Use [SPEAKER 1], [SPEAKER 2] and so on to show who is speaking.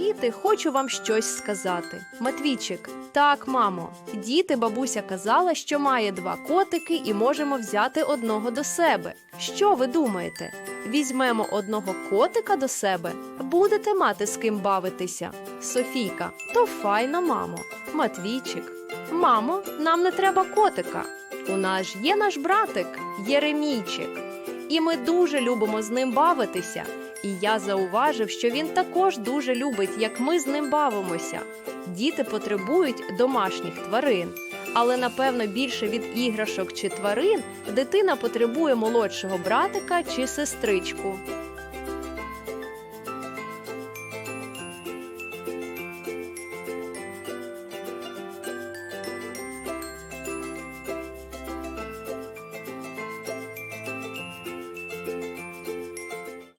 [SPEAKER 1] діти, хочу вам щось сказати. Матвійчик, так, мамо. Діти, бабуся казала, що має два котики і можемо взяти одного до себе. Що ви думаєте? Візьмемо одного котика до себе, будете мати з ким бавитися. Софійка, то файно, мамо. Матвійчик, мамо, нам не треба котика. У нас є наш братик Єремійчик, і ми дуже любимо з ним бавитися. І я зауважив, що він також дуже любить, як ми з ним бавимося. Діти потребують домашніх тварин, але напевно більше від іграшок чи тварин дитина потребує молодшого братика чи сестричку.